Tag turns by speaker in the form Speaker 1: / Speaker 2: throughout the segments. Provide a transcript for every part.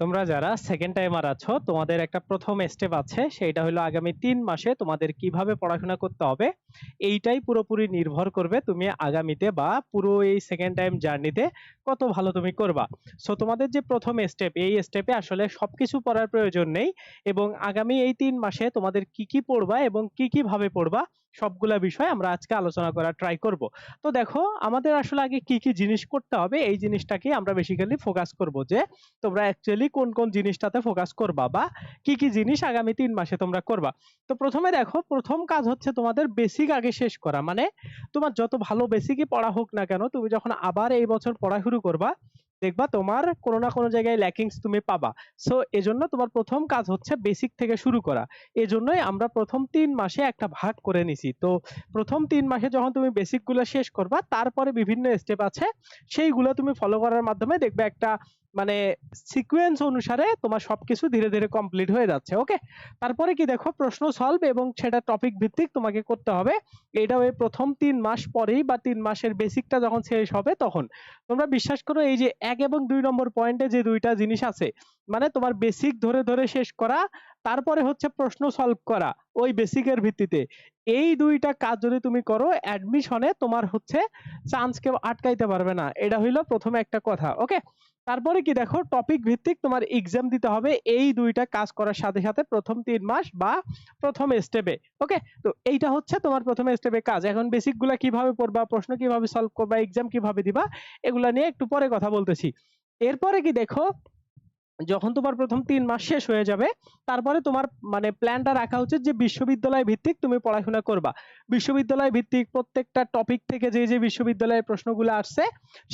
Speaker 1: তোমরা যারা second timer আছো, তোমাদের একটা প্রথম স্টেপ আছে সেটা হলো আগামী তিন মাসে তোমাদের কীভাবে পড়াশোনা করতে হবে, এইটাই পুরোপুরি নির্ভর করবে তুমি আগামীতে বা পুরো এই সেকেন্ড টাইম জার্নিতে কত ভালো তুমি করবা। সো তোমাদের যে প্রথম স্টেপ এই স্টেপে আসলে সবকিছু পড়ার প্রয়োজন নেই এবং আগামী এই তিন মাসে তোমাদের কি কি পড়বা এবং কি কি ভাবে পড়বা সবগুলা বিষয় আমরা আজকে আলোচনা করার ট্রাই করব। তো দেখো, আমাদের আসলে আগে কি কি জিনিস করতে হবে, এই জিনিসটাকে আমরা বেসিক্যালি ফোকাস করব যে, তোমরা অ্যাকচুয়ালি কোন কোন জিনিসটাতে ফোকাস করবা বা কি কি জিনিস আগামী তিন মাসে তোমরা করবা। তো প্রথমে দেখো, প্রথম কাজ হচ্ছে তোমাদের বেসিক আগে শেষ করা। মানে তোমার যত ভালো বেসিকই পড়া হোক না কেন, তুমি যখন আবার এই বছর পড়া শুরু করবা দেখবা তোমার কোনো না কোনো জায়গায় ল্যাকিংস তুমি পাবা। সো এজন্য তোমার প্রথম কাজ হচ্ছে বেসিক থেকে শুরু করা। এজন্যই আমরা প্রথম তিন মাসে একটা ভাগ করে নিছি। তো, প্রথম তিন মাসে যখন তুমি বেসিকগুলো শেষ করবা, তারপরে বিভিন্ন স্টেপ আছে। সেইগুলো তুমি ফলো করার মাধ্যমে দেখবে একটা মানে সিকোয়েন্স অনুসারে তোমার সবকিছু ধীরে ধীরে কমপ্লিট হয়ে যাচ্ছে ওকে তারপরে কি দেখো, প্রশ্ন সলভ এবং সেটা টপিক ভিত্তিক তোমাকে করতে হবে। এটা ওই প্রথম তিন মাস পরেই বা তিন মাসের বেসিকটা যখন শেষ হবে তখন। তোমরা বিশ্বাস করো, এই যে এক এবং দুই নম্বর পয়েন্টে যে দুইটা জিনিস আছে মানে তোমার বেসিক ধরে ধরে শেষ করা, তারপরে হচ্ছে প্রশ্ন সলভ করা, ওই বেসিকের ভিত্তিতে। এই দুইটা কাজ যদি তুমি করো অ্যাডমিশনে তোমার হচ্ছে চান্স কেউ আটকাইতে পারবে না। এটা হইল প্রথমে একটা কথা ওকে তারপরে কি দেখো টপিক ভিত্তিক তোমার এক্সাম দিতে হবে, এই দুইটা কাজ করার সাথে সাথে প্রথম তিন মাস বা প্রথম স্টেপে ওকে তো এইটা হচ্ছে তোমার প্রথম স্টেপে কাজ। এখন বেসিকগুলা কীভাবে পড়বা, প্রশ্ন কীভাবে সলভ করবা এক্সাম কীভাবে দিবা, এগুলা নিয়ে একটু পরে কথা বলতেছি। এরপরে কি দেখো যখন তোমার প্রথম তিন মাস শেষ হয়ে যাবে, তারপরে তোমার মানে প্ল্যানটা রাখা উচিত যে বিশ্ববিদ্যালয় ভিত্তিক তুমি পড়াশোনা করবা। বিশ্ববিদ্যালয় ভিত্তিক প্রত্যেকটা টপিক থেকে যে যে বিশ্ববিদ্যালয়ের প্রশ্নগুলো আসছে,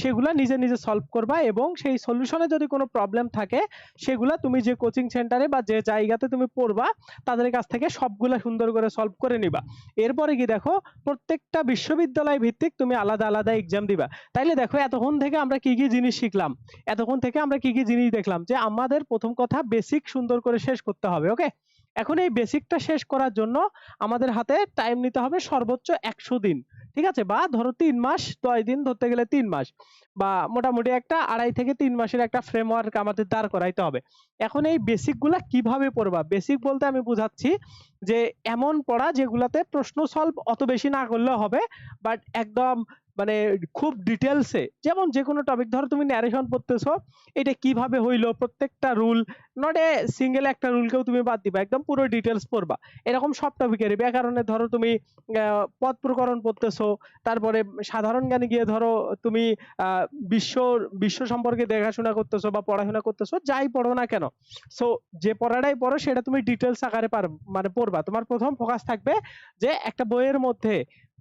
Speaker 1: সেগুলা নিজে নিজে সলভ করবা এবং সেই সলিউশনে যদি কোনো প্রবলেম থাকে, সেগুলা তুমি যে কোচিং সেন্টারে বা যে জায়গাতে তুমি পড়বা, তাদের কাছ থেকে সবগুলা সুন্দর করে সলভ করে নিবা। এরপরে কি দেখো, প্রত্যেকটা বিশ্ববিদ্যালয় ভিত্তিক তুমি আলাদা আলাদা এক্সাম দিবা। তাইলে দেখো, এতক্ষণ থেকে আমরা কি কি জিনিস শিখলাম? এতক্ষণ থেকে আমরা কি কি জিনিস দেখলাম? যে আমাদের প্রথম কথা বেসিক সুন্দর করে শেষ করতে হবে ওকে এখন এই বেসিকটা শেষ করার জন্য আমাদের হাতে টাইম নিতে হবে সর্বোচ্চ একশো দিন, ঠিক আছে? বা ধরো তিন মাস, দশ দিন ধরতে গেলে তিন মাস, বা মোটামুটি একটা আড়াই থেকে তিন মাসের একটা ফ্রেমওয়ার্ক আমাদের দাঁড় করাইতে হবে। এখন এই বেসিকগুলা কীভাবে পড়বা? বেসিক বলতে আমি বুঝাচ্ছি যে, এমন পড়া যেগুলাতে প্রশ্ন সলভ অত বেশি না করলেও হবে বাট একদম মানে খুব ডিটেলসে যেমন যে কোনো টপিক ধরো তুমি ন্যারেশন পড়তেছো, এটা কীভাবে হইল, প্রত্যেকটা রুল নট এ সিঙ্গেল একটা রুলকেও তুমি বাদ দিবা, একদম পুরো ডিটেলস পড়বা। এরকম সব টপিকের ব্যাকরণে ধরো তুমি পদ প্রকরণ পড়তেছো, তারপরে সাধারণ জ্ঞানে গিয়ে ধরো তুমি বিশ্ব বিশ্ব সম্পর্কে দেখাশোনা করতেছো বা পড়াশোনা করতেছো, যাই পড়ো না কেন। সো যে পড়াটাই পড়ো, সেটা তুমি ডিটেলস আকারে পার মানে পড়বা। তোমার প্রথম ফোকাস থাকবে যে একটা বইয়ের মধ্যে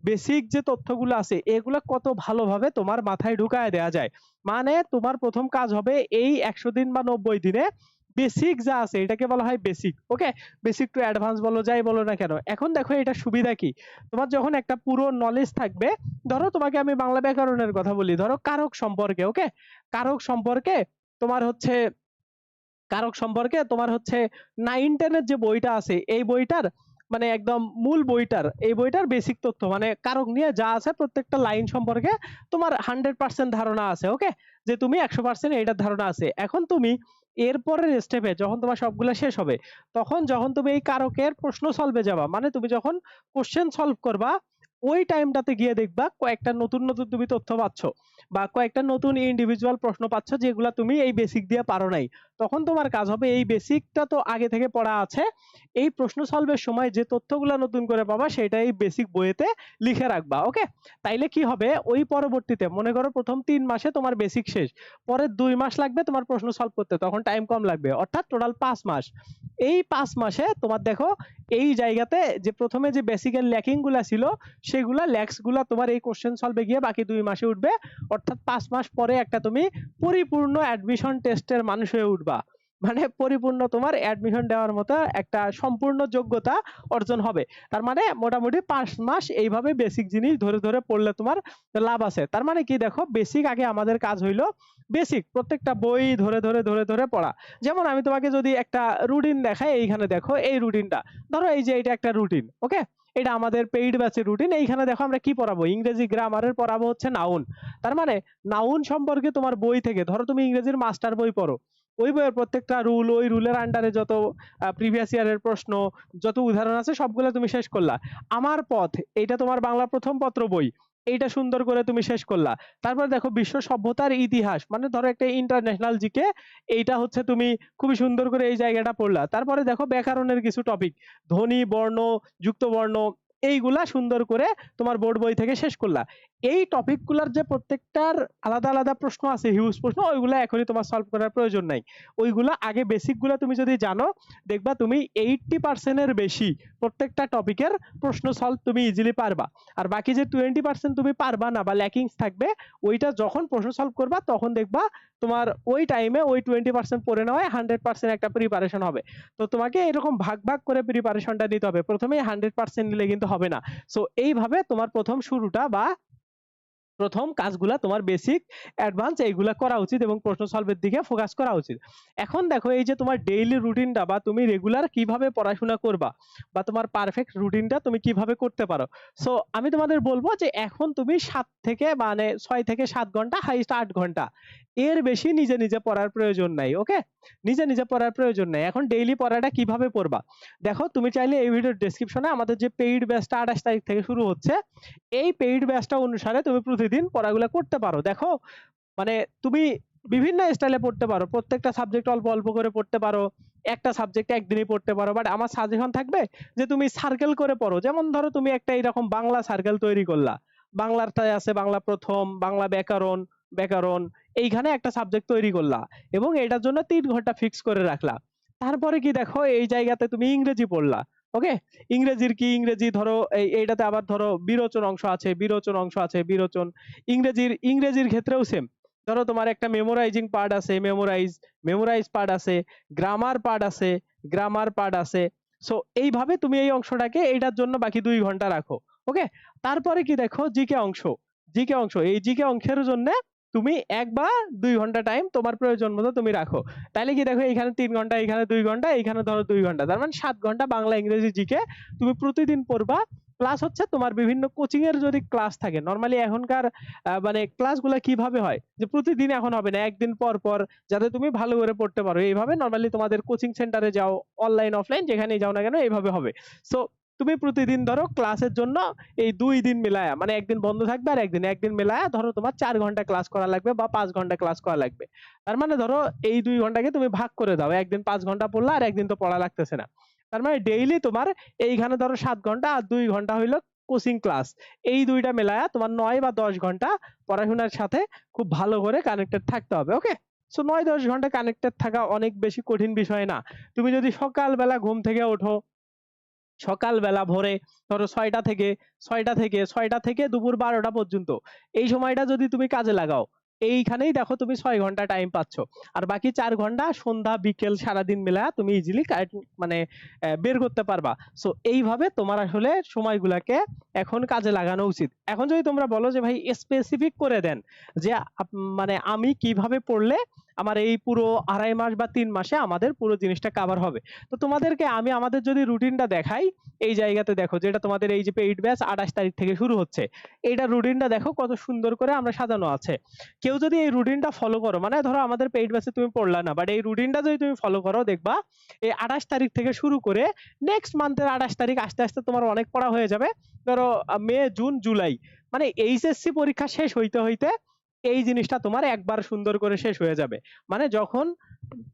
Speaker 1: বেসিক যে তথ্যগুলো আছে, এগুলো কত ভালোভাবে তোমার মাথায় ঢুকায় দেওয়া যায়। মানে তোমার প্রথম কাজ হবে এই একশো দিন বা নব্বই দিনে বেসিক যা আছে, এটাকে বলা হয় basic okay basic to advance বলো, যাই বলো না কেন। এখন দেখো এটা সুবিধা কি? তোমার যখন একটা পুরো নলেজ থাকবে, ধরো তোমাকে আমি বাংলা ব্যাকরণের কথা বলি, ধরো কারক সম্পর্কে ওকে কারক সম্পর্কে তোমার হচ্ছে, কারক সম্পর্কে তোমার হচ্ছে নাইন টেনের যে বইটা আছে, এই বইটার মানে একদম মূল বইটার, এই বইটার বেসিক তথ্য মানে কারক নিয়ে যা আছে প্রত্যেকটা লাইন সম্পর্কে তোমার হান্ড্রেড পার্সেন্ট ধারণা আছে ওকে যে তুমি একশো পার্সেন্ট এইটার ধারণা আছে। এখন তুমি এরপরের স্টেপে যখন তোমার সবগুলো শেষ হবে, তখন যখন তুমি এই কারকের প্রশ্ন সলভে যাবা মানে তুমি যখন কোশ্চেন সলভ করবা ওই টাইমটাতে গিয়ে দেখবা কয়েকটা নতুন নতুন তুমি তথ্য পাচ্ছ বা কয়েকটা নতুন ইন্ডিভিজুয়াল প্রশ্ন পাচ্ছ যেগুলা তুমি এই বেসিক দিয়ে পারো নাই। তখন তোমার কাজ হবে এই বেসিকটা তো আগে থেকে পড়া আছে। এই প্রশ্ন সলভের সময় যে তথ্যগুলো নতুন করে পাবা সেটা এই বেসিক বইয়েতে লিখে রাখবা ওকে তাইলে কি হবে? ওই পরবর্তীতে মনে করো প্রথম তিন মাসে তোমার বেসিক শেষ পরের দুই মাস লাগবে তোমার প্রশ্ন সলভ করতে, তখন টাইম কম লাগবে, অর্থাৎ টোটাল পাঁচ মাস। এই পাঁচ মাসে তোমার দেখো এই জায়গাতে যে প্রথমে যে বেসিকের ল্যাকিংগুলা ছিল সেগুলা ল্যাক্সগুলা তোমার এই কোশ্চেন সলভে গিয়ে বাকি দুই মাসে উঠবে। অর্থাৎ পাঁচ মাস পরে একটা তুমি পরিপূর্ণ অ্যাডমিশন টেস্টের মানুষ হয়ে উঠবা। মানে পরিপূর্ণ তোমার অ্যাডমিশন দেওয়ার মতো একটা সম্পূর্ণ যোগ্যতা অর্জন হবে। তার মানে মোটামুটি পাঁচ মাস এইভাবে বেসিক জিনিস ধরে ধরে পড়লে তোমার লাভ আছে। তার মানে কি দেখো বেসিক আগে আমাদের কাজ হইল বেসিক প্রত্যেকটা বই ধরে ধরে ধরে ধরে পড়া। যেমন আমি তোমাকে যদি একটা রুটিন দেখাই, এইখানে দেখো এই রুটিনটা ধরো এই যে এটা একটা রুটিন ওকে এটা আমাদের পেইড ব্যাচের রুটিন এইখানে দেখো আমরা কি পড়াবো? ইংরেজি গ্রামারের পড়াবো হচ্ছে নাউন তার মানে নাউন সম্পর্কে তোমার বই থেকে, ধরো তুমি ইংরেজির মাস্টার বই পড়ো। ওই বইয়ের প্রত্যেকটা রুল ওই রুলের আন্ডারে যত প্রিভিয়াস ইয়ারের প্রশ্ন, যত উদাহরণ আছে, সবগুলো তুমি শেষ করলা। আমার পথ, এইটা তোমার বাংলা প্রথম পত্র বই, এইটা সুন্দর করে তুমি শেষ করলা। তারপর দেখো, বিশ্ব সভ্যতার ইতিহাস মানে ধরো একটা ইন্টারন্যাশনাল জিকে এইটা হচ্ছে তুমি খুবই সুন্দর করে এই জায়গাটা পড়লা। তারপরে দেখো, ব্যাকরণের কিছু টপিক ধ্বনি, বর্ণ, যুক্ত বর্ণ এইগুলা সুন্দর করে তোমার বোর্ড বই থেকে শেষ করলা। এই টপিকগুলোর যে প্রত্যেকটার আলাদা আলাদা প্রশ্ন আছে হিউজ প্রশ্ন, ওইগুলা এখনই তোমার সলভ করার প্রয়োজন নাই। ওইগুলা আগে বেসিকগুলো তুমি যদি জানো, দেখবা তুমি এইটটি পার্সেন্টের বেশি প্রত্যেকটা টপিকের প্রশ্ন সলভ তুমি ইজিলি পারবা। আর বাকি যে টোয়েন্টি পার্সেন্ট তুমি পারবা না বা ল্যাকিংস থাকবে, ওইটা যখন প্রশ্ন সলভ করবা, তখন দেখবা তোমার ওই টাইমে ওই টোয়েন্টি পার্সেন্ট পড়ে নেওয়ায় হান্ড্রেড পার্সেন্ট একটা প্রিপারেশন হবে। তো তোমাকে এরকম ভাগ ভাগ করে প্রিপারেশনটা নিতে হবে। প্রথমেই হান্ড্রেড পার্সেন্ট নিলে কিন্তু হবে না। সো এইভাবে তোমার প্রথম শুরুটা বা প্রথম কাজগুলা তোমার বেসিক অ্যাডভান্স এইগুলা করা উচিত এবং প্রশ্ন সলভের দিকে ফোকাস করা উচিত। এখন দেখো এই যে তোমার ডেইলি রুটিনটা বা তুমি রেগুলার কীভাবে পড়াশোনা করবা বা তোমার পারফেক্ট রুটিনটা তুমি কীভাবে করতে পারো। সো আমি তোমাদের বলব যে এখন তুমি সাত থেকে মানে ছয় থেকে সাত ঘণ্টা হাইস্ট আট ঘণ্টা। এর বেশি নিজে নিজে পড়ার প্রয়োজন নাই ওকে নিজে নিজে পড়ার প্রয়োজন নাই। এখন ডেইলি পড়াটা কীভাবে পড়বা? দেখো, তুমি চাইলে এই ভিডিওর ডেসক্রিপশনে আমাদের যে পেইড ব্যাচটা আঠাশ তারিখ থেকে শুরু হচ্ছে, এই পেইড ব্যাচটা অনুসারে তুমি প্রতিদিন পড়াগুলো করতে পারো। দেখো মানে তুমি বিভিন্ন স্টাইলে পড়তে পারো। প্রত্যেকটা সাবজেক্ট অল্প অল্প করে পড়তে পারো। একটা সাবজেক্ট একদিনই পড়তে পারো। বাট আমার সাজেশন থাকবে যে তুমি সার্কেল করে পড়ো। যেমন ধরো তুমি একটা এরকম বাংলা সার্কেল তৈরি করলা। বাংলারটায় আছে, বাংলা প্রথম, বাংলা ব্যাকরণ ব্যাকরণ, এইখানে একটা সাবজেক্ট তৈরি করলা এবং এটার জন্য তিন ঘণ্টা ফিক্স করে রাখলা। তারপরে কি দেখো, এই জায়গাতে তুমি ইংরেজি পড়লা। ওকে ইংরেজির কি ইংরেজি? ধরো, এই, এইটাতে আবার ধরো বিরোচন অংশ আছে, বিরোচন অংশ আছে, বিরোচন। ইংরেজির ইংরেজির ক্ষেত্রেও সেম ধরো তোমার একটা মেমোরাইজিং পার্ট আছে মেমোরাইজ মেমোরাইজ পার্ট আছে গ্রামার পার্ট আছে গ্রামার পার্ট আছে। সো এইভাবে তুমি এই অংশটাকে এইটার জন্য বাকি দুই ঘণ্টা রাখো। ওকে তারপরে কি দেখো, জিকে অংশ। জিকে অংশ। এই জিকে অংশের জন্য তুমি এক বা দুই ঘণ্টা টাইম তোমার প্রয়োজন মতো তুমি রাখো। তাহলে কি দেখো এখানে তিন ঘণ্টা এখানে দুই ঘণ্টা এখানে ধরো দুই ঘণ্টা। তার মানে সাত ঘণ্টা বাংলা, ইংরেজি জিকে তুমি প্রতিদিন পড়বা। প্লাস হচ্ছে তোমার বিভিন্ন কোচিং এর যদি ক্লাস থাকে নর্মালি এখনকার মানে ক্লাসগুলো কীভাবে হয়? যে প্রতিদিন এখন হবে না, একদিন পর পর যাতে তুমি ভালো করে পড়তে পারো। এইভাবে নর্মালি তোমাদের কোচিং সেন্টারে যাও অনলাইন অফলাইন যেখানেই যাও না কেন, এইভাবে হবে। সো তুমি প্রতিদিন ধরো ক্লাসের জন্য এই দুই দিন মিলায়া মানে একদিন বন্ধ থাকবে আর একদিন একদিন মিলায়া ধরো তোমার চার ঘণ্টা ক্লাস করা লাগবে বা পাঁচ ঘণ্টা ক্লাস করা লাগবে। তার মানে ধরো এই দুই ঘন্টাকে তুমি ভাগ করে দাও, একদিন পাঁচ ঘণ্টা পড়লা আর একদিন তো পড়া লাগতেছে না। তার মানে ডেইলি তোমার এইখানে ধরো সাত ঘণ্টা আর দুই ঘণ্টা হইল কোচিং ক্লাস এই দুইটা মেলায়া তোমার নয় বা দশ ঘণ্টা পড়াশোনার সাথে খুব ভালো করে কানেক্টেড থাকতে হবে ওকে সো নয় দশ ঘণ্টা কানেক্টেড থাকা অনেক বেশি কঠিন বিষয় না। তুমি যদি সকালবেলা ঘুম থেকে ওঠো সকালবেলা ভোরে ধরো ছয়টা থেকে ছয়টা থেকে ছয়টা থেকে দুপুর বারোটা পর্যন্ত। এই সময়টা যদি তুমি কাজে লাগাও, এইখানেই দেখো তুমি ছয় ঘণ্টা টাইম পাচ্ছ। আর বাকি চার ঘণ্টা সন্ধ্যা, বিকেল, সারাদিন মিলা তুমি ইজিলি মানে বের করতে পারবা। সো এইভাবে তোমার আসলে সময়গুলাকে এখন কাজে লাগানো উচিত। এখন যদি তোমরা বলো যে, ভাই স্পেসিফিক করে দেন যে মানে আমি কীভাবে পড়লে আমার এই পুরো আড়াই মাস বা তিন মাসে আমাদের পুরো জিনিসটা কাভার হবে। তো তোমাদেরকে আমি আমাদের যদি রুটিনটা দেখাই, এই জায়গাতে দেখো যেটা তোমাদের এই যে পেইড ব্যাচ আঠাশ তারিখ থেকে শুরু হচ্ছে, এইটা রুটিনটা দেখো কত সুন্দর করে আমরা সাজানো আছে। কেউ যদি এই রুটিনটা ফলো করো মানে ধরো আমাদের পেইড ব্যাচে তুমি পড়লা না বাট এই রুটিনটা যদি তুমি ফলো করো, দেখবা এই আঠাশ তারিখ থেকে শুরু করে নেক্সট মান্থের আঠাশ তারিখ আস্তে আস্তে তোমার অনেক পড়া হয়ে যাবে। ধরো মে, জুন, জুলাই মানে এইচএসসি পরীক্ষা শেষ হইতে হইতে এই জিনিসটা তোমার একবার সুন্দর করে শেষ হয়ে যাবে। মানে যখন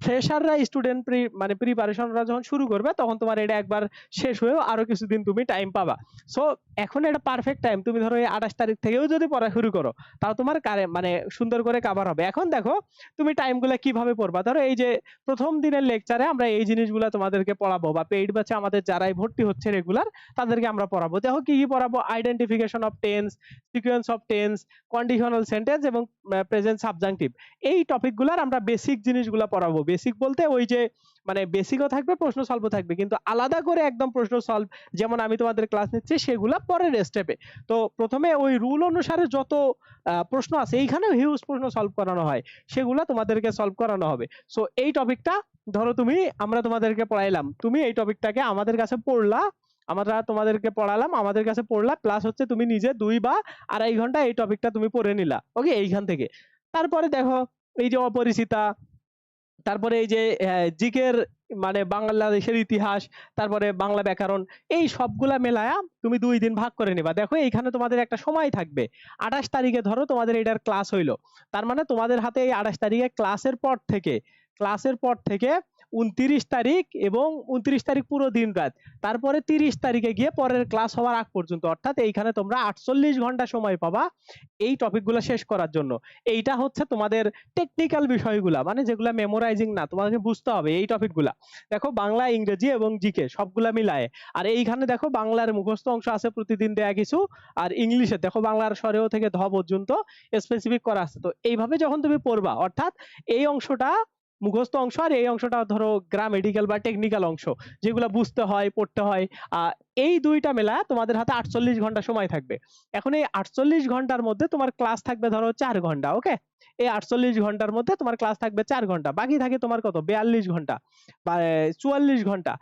Speaker 1: ফ্রেশাররা স্টুডেন্ট মানে প্রিপারেশনরা যখন শুরু করবে, তখন তোমার এটা একবার শেষ হয়েও আরও কিছুদিন তুমি টাইম পাবা। সো এখন এটা পারফেক্ট টাইম তুমি ধরো এই আঠাশ তারিখ থেকেও যদি পড়া শুরু করো, তাও তোমার কারে- মানে সুন্দর করে কাভার হবে। এখন দেখো, তুমি টাইমগুলো কীভাবে পড়বা? ধরো এই যে প্রথম দিনের লেকচারে আমরা এই জিনিসগুলো তোমাদেরকে পড়াবো, বা পেইড ব্যাচে আমাদের যারাই ভর্তি হচ্ছে রেগুলার তাদেরকে আমরা পড়াবো। দেখো কি কি পড়াবো? Identification of tense sequence of tense conditional sentence এবং প্রেজেন্ট সাবজাংটিভ এই টপিকগুলোর আমরা বেসিক জিনিসগুলো পড়াবো। বেসিক বলতে ওই যে মানে বেসিকও থাকবে, প্রশ্ন সলভ থাকবে। কিন্তু আলাদা করে একদম প্রশ্ন সলভ যেমন আমি তোমাদের ক্লাস নিচ্ছি, সেগুলা পরের স্টেপে তো প্রথমে ওই রুল অনুসারে যত প্রশ্ন আছে, এইখানেও হিউজ প্রশ্ন সলভ করানো হয়। সেগুলা তোমাদেরকে সলভ করানো হবে। সো এই টপিকটা ধরো তুমি, আমরা তোমাদেরকে পড়াইলাম। তুমি এই টপিকটাকে আমাদের কাছে পড়লা, আমরা তোমাদেরকে পড়ালাম, আমাদের কাছে পড়লা প্লাস হচ্ছে তুমি নিজে দুই বা আড়াই ঘণ্টা এই টপিকটা তুমি পড়ে নিলা। ওকে এইখান থেকে। তারপরে দেখো, এই যে অপরিচিতা তারপরে এই যে জিকের মানে বাংলাদেশের ইতিহাস, তারপরে বাংলা ব্যাকরণ, এই সবগুলা মেলায়া তুমি দুই দিন ভাগ করে নিবা। দেখো, এইখানে তোমাদের একটা সময় থাকবে। আঠাশ তারিখে ধরো তোমাদের এটার ক্লাস হইল। তার মানে তোমাদের হাতে এই আঠাশ তারিখে ক্লাসের পর থেকে ক্লাসের পর থেকে উনত্রিশ তারিখ এবং উনত্রিশ তারিখ পুরো দিন রাত তারপরে তিরিশ তারিখে গিয়ে পরের ক্লাস হওয়ার আগ পর্যন্ত। অর্থাৎ এইখানে তোমরা আটচল্লিশ ঘণ্টা সময় পাবা এই টপিকগুলো শেষ করার জন্য। এইটা হচ্ছে তোমাদের টেকনিক্যাল বিষয়গুলা মানে যেগুলা মেমোরাইজিং না, তোমাকে বুঝতে হবে এই টপিকগুলা দেখো বাংলা, ইংরেজি এবং জিকে সবগুলা মিলায়ে। আর এইখানে দেখো বাংলার মুখস্থ অংশ আছে প্রতিদিন দেয়া কিছু, আর ইংলিশে দেখো বাংলার স্বরেও থেকে ধ পর্যন্ত স্পেসিফিক করা আছে। তো এইভাবে যখন তুমি পড়বা, অর্থাৎ এই অংশটা মুখস্থ অংশ। আর এই অংশটা ধরো গ্রামেটিক্যাল বা টেকনিক্যাল অংশ, যেগুলো বুঝতে হয়, পড়তে হয় এই দুইটা মেলা তোমাদের হাতে আটচল্লিশ ঘণ্টা সময় থাকবে। এখন এই আটচল্লিশ ঘণ্টার মধ্যে তোমার ক্লাস থাকবে ধরো চার ঘণ্টা ওকে এই আটচল্লিশ ঘণ্টার মধ্যে তোমার ক্লাস থাকবে চার ঘণ্টা, বাকি থাকে তোমার কত? বিয়াল্লিশ ঘণ্টা বা চুয়াল্লিশ ঘণ্টা।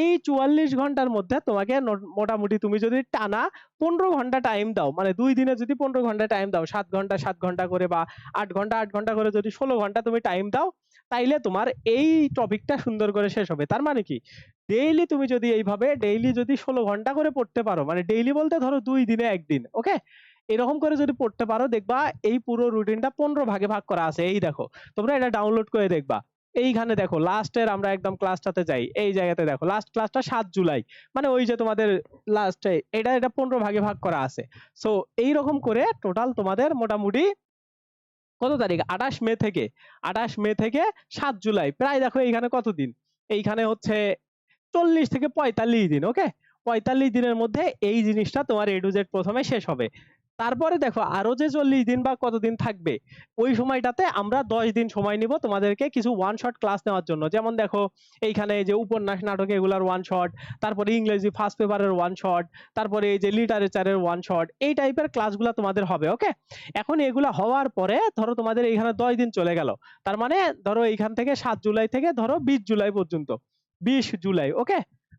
Speaker 1: এই চুয়াল্লিশ ঘণ্টার মধ্যে তোমাকে মোটামুটি তুমি যদি টানা পনেরো ঘণ্টা টাইম দাও মানে দুই দিনে যদি পনেরো ঘণ্টা টাইম দাও, সাত ঘণ্টা সাত ঘণ্টা করে বা আট ঘণ্টা আট ঘণ্টা করে যদি ষোলো ঘণ্টা তুমি টাইম দাও তাইলে তোমার এই টপিকটা সুন্দর করে শেষ হবে। তার মানে কি? ডেইলি তুমি যদি এইভাবে ডেইলি যদি ষোলো ঘণ্টা করে পড়তে পারো মানে ডেইলি বলতে ধরো দুই দিনে একদিন ওকে এরকম করে যদি পড়তে পারো, দেখবা এই পুরো রুটিনটা পনেরো ভাগে ভাগ করা আছে। এই দেখো, তোমরা এটা ডাউনলোড করে দেখবা। এইখানে দেখো লাস্টের আমরা একদম ক্লাসটাতে যাই, এই জায়গাতে দেখো লাস্ট ক্লাসটা সাত জুলাই মানে ওই যে তোমাদের লাস্টে এটা এটা পনেরো ভাগে ভাগ করা আছে। সো এইরকম করে টোটাল তোমাদের মোটামুটি কত তারিখ? আঠাশ মে থেকে। আঠাশ মে থেকে সাত জুলাই। প্রায় দেখো এইখানে কতদিন এইখানে হচ্ছে চল্লিশ থেকে পঁয়তাল্লিশ দিন ওকে পঁয়তাল্লিশ দিনের মধ্যে এই জিনিসটা তোমার এ টু জেড প্রথমে শেষ হবে। তারপরে দেখো আরও যে চল্লিশ দিন বা কতদিন থাকবে, ওই সময়টাতে আমরা দশ দিন সময় নিব তোমাদেরকে কিছু ওয়ান শট ক্লাস নেওয়ার জন্য। যেমন দেখো, এইখানে যে উপন্যাস, নাটক এগুলার ওয়ান শট তারপরে ইংরেজি ফার্স্ট পেপারের ওয়ান শট তারপরে এই যে লিটারেচারের ওয়ান শট এই টাইপের ক্লাসগুলো তোমাদের হবে ওকে এখন এগুলা হওয়ার পরে ধরো তোমাদের এইখানে দশ দিন চলে গেল। তার মানে ধরো এইখান থেকে সাত জুলাই থেকে ধরো বিশ জুলাই পর্যন্ত। বিশ জুলাই ওকে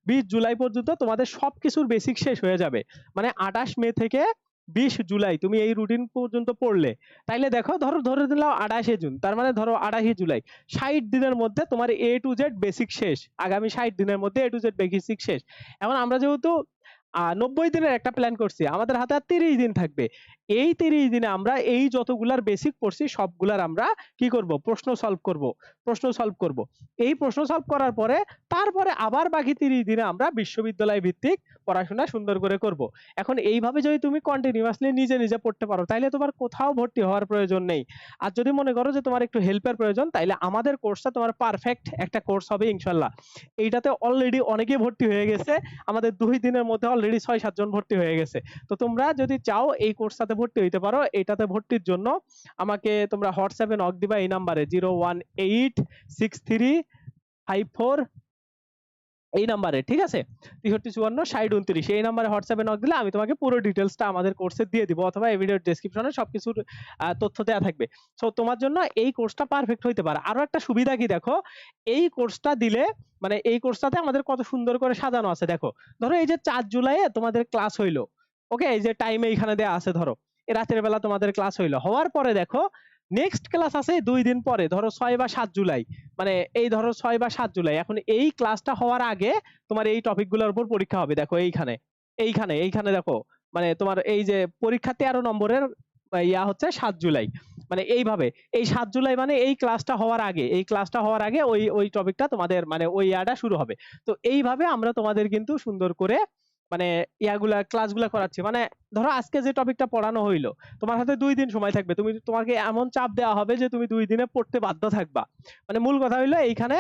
Speaker 1: বিশ জুলাই পর্যন্ত তোমাদের সবকিছুর বেসিক শেষ হয়ে যাবে। মানে আঠাশ মে থেকে বিশ জুলাই, তুমি এই রুটিন পর্যন্ত পড়লে। তাইলে দেখো, ধরো, ধরে দিলাম আঠাশে জুন, তার মানে ধরো আঠাশে জুলাই। ষাট দিনের মধ্যে তোমার এ টু জেড বেসিক শেষ। আগামী ষাট দিনের মধ্যে এ টু জেড বেসিক শেষ। এখন আমরা যেহেতু নব্বই দিনের একটা প্ল্যান করছি। আমাদের হাতে আর তিরিশ দিন থাকবে। এই তিরিশ দিনে আমরা এই যতগুলার বেসিক পড়ছি, সবগুলার আমরা কি করব? প্রশ্ন সলভ করব। প্রশ্ন সলভ করব। এই প্রশ্ন সলভ করার পরে, তারপরে আবার বাকি তিরিশ দিনে আমরা বিশ্ববিদ্যালয় ভিত্তিক পড়াশোনা সুন্দর করে করব। এখন এইভাবে যদি তুমি কন্টিনিউয়াসলি নিজে নিজে পড়তে পারো তাহলে তোমার কোথাও ভর্তি হওয়ার প্রয়োজন নেই। আর যদি মনে করো যে তোমার একটু হেল্পের প্রয়োজন, তাইলে আমাদের কোর্সটা তোমার পারফেক্ট একটা কোর্স হবে ইনশাল্লাহ। এইটাতে অলরেডি অনেকেই ভর্তি হয়ে গেছে। আমাদের দুই দিনের মধ্যে অলরেডি ছয় সাতজন ভর্তি হয়ে গেছে। তো তোমরা যদি চাও এই কোর্সটাতে ভর্তি হইতে পারো, এটাতে ভর্তির জন্য আমাকে তোমরা হোয়াটসঅ্যাপে নক দিবা এই নাম্বারে zero one eight six three five four এই নাম্বারে ঠিক আছে? তেষট্টি চুয়ান্ন ষাট উনত্রিশ এই নাম্বারে হোয়াটসঅ্যাপে নক দিলে আমি তোমাকে পুরো ডিটেলসটা আমাদের কোর্সে দিয়ে দিব অথবা এই ভিডিওর ডেসক্রিপশনে সবকিছুর আহ, তথ্য দেওয়া থাকবে। সো তোমার জন্য এই কোর্সটা পারফেক্ট হইতে পারে। আরও একটা সুবিধা কি দেখো? এই কোর্সটা দিলে মানে এই কোর্সটাতে আমাদের কত সুন্দর করে সাজানো আছে দেখো। ধরো এই যে চার জুলাইয়ে তোমাদের ক্লাস হইল ওকে এই যে টাইম এইখানে দেওয়া আছে ধরো। রাতের বেলা তোমাদের ক্লাস হইল। হওয়ার পরে দেখো নেক্সট ক্লাস আছে দুই দিন পরে, ধরো ছয় বা সাত জুলাই। মানে এই ধরো ছয় বা সাত জুলাই, এখন এই ক্লাসটা হওয়ার আগে তোমার এই টপিকগুলোর উপর পরীক্ষা হবে, দেখো এইখানে এইখানে এইখানে দেখো। মানে তোমার এই যে পরীক্ষা তেরো নম্বরের ইয়া হচ্ছে সাত জুলাই। মানে এইভাবে, এই সাত জুলাই মানে এই ক্লাসটা হওয়ার আগে, এই ক্লাসটা হওয়ার আগে ওই ওই টপিকটা তোমাদের মানে ওই ইয়াটা শুরু হবে। তো এইভাবে আমরা তোমাদের কিন্তু সুন্দর করে মানে ইয়াগুলা ক্লাসগুলা করাচ্ছি। মানে ধরো আজকে যে টপিকটা পড়ানো হইল, তোমার হাতে দুই দিন সময় থাকবে। তুমি, তোমাকে এমন চাপ দেওয়া হবে যে তুমি দুই দিনে পড়তে বাধ্য থাকবা। মানে মূল কথা হইল এইখানে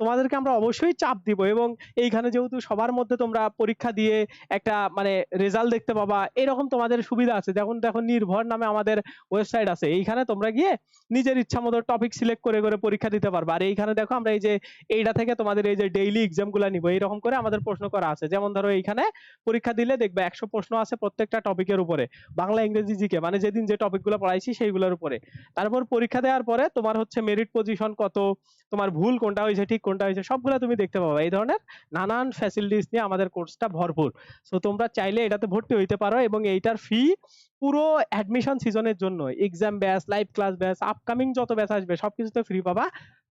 Speaker 1: তোমাদেরকে আমরা অবশ্যই চাপ দিব এবং এইখানে যেহেতু সবার মধ্যে তোমরা পরীক্ষা দিয়ে একটা মানে রেজাল্ট দেখতে পাবা, এরকম তোমাদের সুবিধা আছে। যেমন দেখো, নির্ভর নামে আমাদের ওয়েবসাইট আছে। এইখানে তোমরা গিয়ে নিজের ইচ্ছা মতো টপিক সিলেক্ট করে করে পরীক্ষা দিতে পারবা। আর এইখানে দেখো, আমরা এই যে এইটা থেকে তোমাদের এই যে ডেইলি এক্সামগুলা নিবো, এইরকম করে আমাদের প্রশ্ন করা আছে। যেমন ধরো, এইখানে পরীক্ষা দিলে দেখবে একশো প্রশ্ন আছে প্রত্যেকটা টপিকের উপরে। বাংলা, ইংরেজি, জিকে মানে যেদিন যে টপিকগুলো পড়াইছি সেইগুলোর উপরে। তারপর পরীক্ষা দেওয়ার পরে তোমার হচ্ছে মেরিট পজিশন কত, তোমার ভুল কোনটা হয়েছে ঠিক কোনটা হয়েছে সবগুলো তুমি দেখতে পাবা। এই ধরনের নানান ফ্যাসিলিটিস নিয়ে আমাদের কোর্সটা ভরপুর। সো তোমরা চাইলে এটাতে ভর্তি হইতে পারো এবং এইটার ফি পুরো অ্যাডমিশন সিজনের জন্য exam batch live class batch upcoming যত ব্যাচ আসবে, সবকিছুতে ফ্রি পাবা।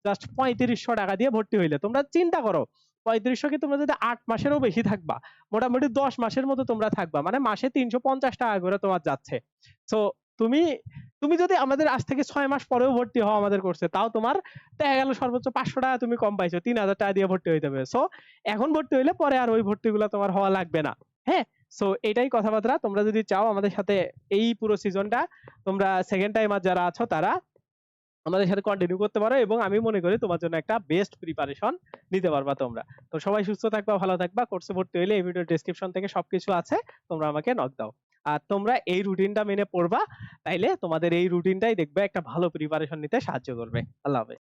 Speaker 1: জাস্ট পঁয়ত্রিশশো টাকা দিয়ে ভর্তি হইলে। তোমরা চিন্তা করো, পঁয়ত্রিশশো কি তোমরা যদি আট মাসেরও বেশি থাকবা? মোটামুটি দশ মাসের মতো তোমরা থাকবা। মানে মাসে তিনশো পঞ্চাশ টাকা করে তোমার যাচ্ছে। তো তুমি তুমি যদি আমাদের আজ থেকে ছয় মাস পরেও ভর্তি হও আমাদের কোর্সে তাও তোমার দেখা গেল সর্বোচ্চ পাঁচশো টাকা তুমি কম পাইছো, তিন হাজার টাকা দিয়ে ভর্তি হইতে হবে। সো এখন ভর্তি হইলে পরে আর ওই ভর্তিগুলো তোমার হওয়া লাগবে না। হ্যাঁ? সো এটাই কথাবার্তা। তোমরা যদি চাও আমাদের সাথে এই পুরো সিজনটা তোমরা সেকেন্ড টাইমার যারা আছো তারা আমাদের সাথে কন্টিনিউ করতে পারো এবং আমি মনে করি তোমার জন্য একটা বেস্ট প্রিপারেশন নিতে পারবা তোমরা। তো সবাই সুস্থ থাকবা, ভালো থাকবা। কোর্সে ভর্তি হইলে এই ভিডিও ডেসক্রিপশন থেকে সবকিছু আছে। তোমরা আমাকে নক দাও। আর তোমরা এই রুটিনটা মেনে পড়বা, তাইলে তোমাদের এই রুটিনটাই দেখবে একটা ভালো প্রিপারেশন নিতে সাহায্য করবে। আল্লাহ হাফেজ।